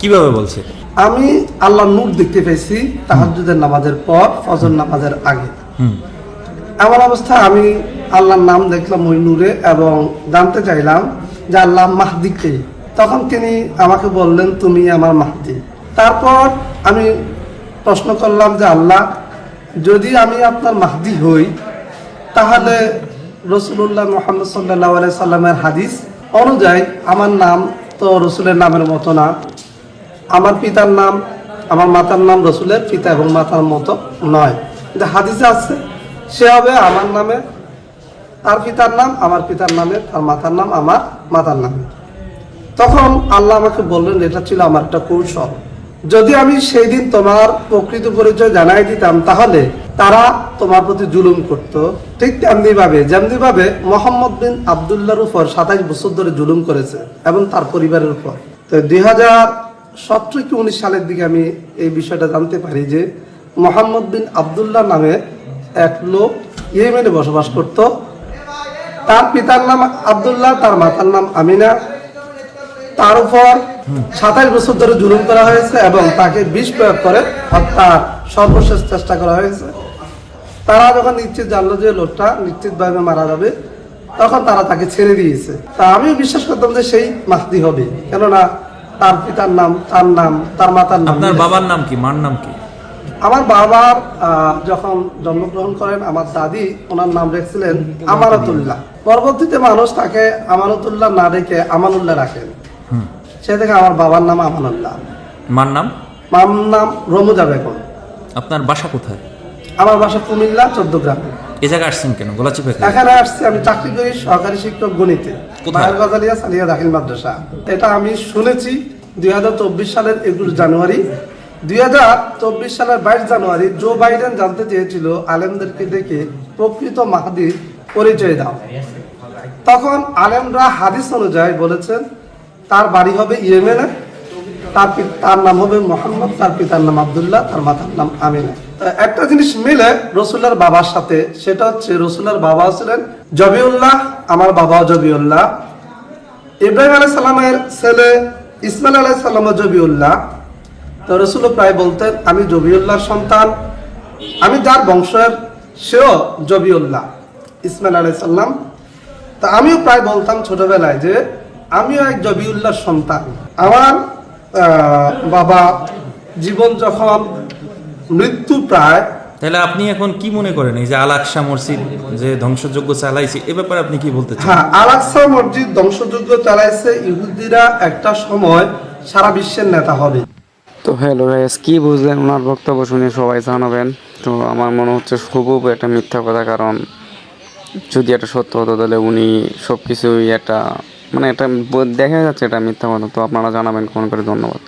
কীভাবে বলছে? আমি আল্লাহ নূর দেখতে পেয়েছি তাহাজ্জুদের নামাজের পর ফজর নামাজের আগে। হুম। এমন অবস্থায় আমি আল্লাহর নাম দেখলাম ওই নূরে এবং জানতে চাইলাম যে আল্লাহ মাহদিকে তখন তিনি আমাকে বললেন তুমি আমার মাহদি। তারপর আমি প্রশ্ন করলাম যে আল্লাহ যদি আমি আপনার মাহদি হই তাহলে রসুল্লাহ মোহাম্মদ সাল্লাহ সাল্লামের হাদিস অনুযায়ী আমার নাম তো রসুলের নামের মতো না। আমার পিতার নাম, আমার মাতার নাম রসুলের পিতা এবং মাতার মতো নয়। কিন্তু হাদিসে আছে, সে হবে আমার নামে, তার পিতার নাম, আমার পিতার নামে, তার মাতার নাম, আমার মাতার নামে। তখন আল্লাহ আমাকে বললেন, এটা ছিল আমার একটা কৌশল। যদি আমি সেই দিন তোমার প্রকৃত পরিচয় জানাই দিতাম, তাহলে তারা তোমার প্রতি জুলুম করত। ঠিক তেমনি ভাবে যেমনি ভাবে মোহাম্মদ বিন আবদুল্লাহর উপর সাতাইশ বছর ধরে জুলুম করেছে এবং তার পরিবারের উপর। তো দুই হাজার সতেরো কি উনিশ সালের দিকে আমি এই বিষয়টা জানতে পারি যে মোহাম্মদ বিন আবদুল্লাহ নামে এক লোক ইয়েমেনে বসবাস করত। তার পিতার নাম আবদুল্লাহ, তার মাতার নাম আমিনা। তার উপর সাতাইশ বছর ধরে জুলুম করা হয়েছে এবং তাকে বিষ প্রয়োগ করে হত্যার সর্বশেষ চেষ্টা করা হয়েছে। তারা যখন নিশ্চিত জানলো যে লোকটা নিশ্চিতভাবে মারা যাবে, তখন তারা তাকে ছেড়ে দিয়েছে। তা আমিও বিশ্বাস করতাম যে সেই মাহদি হবে। কেননা তার পিতার নাম তার নাম তার মাতার নাম আপনার বাবার নাম কি? মার নাম কি? আমার বাবার যখন জন্মগ্রহণ করেন আমার দাদি ওনার নাম রেখেছিলেন আমানতুল্লাহ। পরবর্তীতে মানুষ তাকে আমানতুল্লাহ না রেখে আমানুল্লাহ রাখেন। সে থেকে আমার বাবার নাম আমানুল্লাহ। মার নাম? মার নাম রমুজা বেগম। আপনার বাসা কোথায়? আমার বাসা কুমিল্লা চোদ্দ গ্রামে। এ জায়গায় আসছেন কেন? গোলাচিপা? এখানে আসছি আমি চাকরি করি সহকারী শিক্ষক গণিতে। সালিয়া দাখিল মাদ্রাসা। এটা আমি শুনেছি দুই সালের একুশ জানুয়ারি। দুই সালের বাইশ জানুয়ারি জো বাইডেন জানতে চেয়েছিল আলেমদেরকে দেখে প্রকৃত মাহাদির পরিচয় দাও। তখন আলেমরা হাদিস অনুযায়ী বলেছেন তার বাড়ি হবে ইয়েমেনে তার তার নাম হবে মোহাম্মদ তার পিতার নাম আবদুল্লাহ তার মাতার নাম আমিনা। একটা জিনিস মিলে রসুল্লার বাবার সাথে, সেটা হচ্ছে রসুল্লার বাবা ছিলেন জবিউল্লাহ, আমার বাবা জবিউল্লাহ। ইব্রাহিম আলাই সাল্লামের ছেলে ইসমাইল আলাই সাল্লাম জবিউল্লাহ। তো রসুল প্রায় বলতেন, আমি জবিউল্লাহর সন্তান, আমি যার বংশের, সেও জবিউল্লাহ, ইসমাইল আলাই সাল্লাম তা আমিও প্রায় বলতাম ছোটবেলায় যে, আমিও এক জবিউল্লাহর সন্তান। আমার বাবা জীবন যখন মৃত্যু প্রায় তাহলে আপনি এখন কি মনে করেন? এই যে আল আকসা মসজিদ যে ধ্বংসযোগ্য চালাইছে এ ব্যাপারে আপনি কি বলতে চান? হ্যাঁ আলাক্সা মসজিদ ধ্বংসযজ্ঞ চালাইছে ইহুদিরা একটা সময় সারা বিশ্বের নেতা হবে। তো হ্যালো গাইস কি বুঝলেন? ওনার বক্তব্য শুনে সবাই জানাবেন। তো আমার মনে হচ্ছে খুব একটা মিথ্যা কথা কারণ যদি এটা সত্য হতো তাহলে উনি সব কিছুই একটা মানে এটা দেখা যাচ্ছে এটা মিথ্যা কথা। তো আপনারা জানাবেন কোন করে ধন্যবাদ।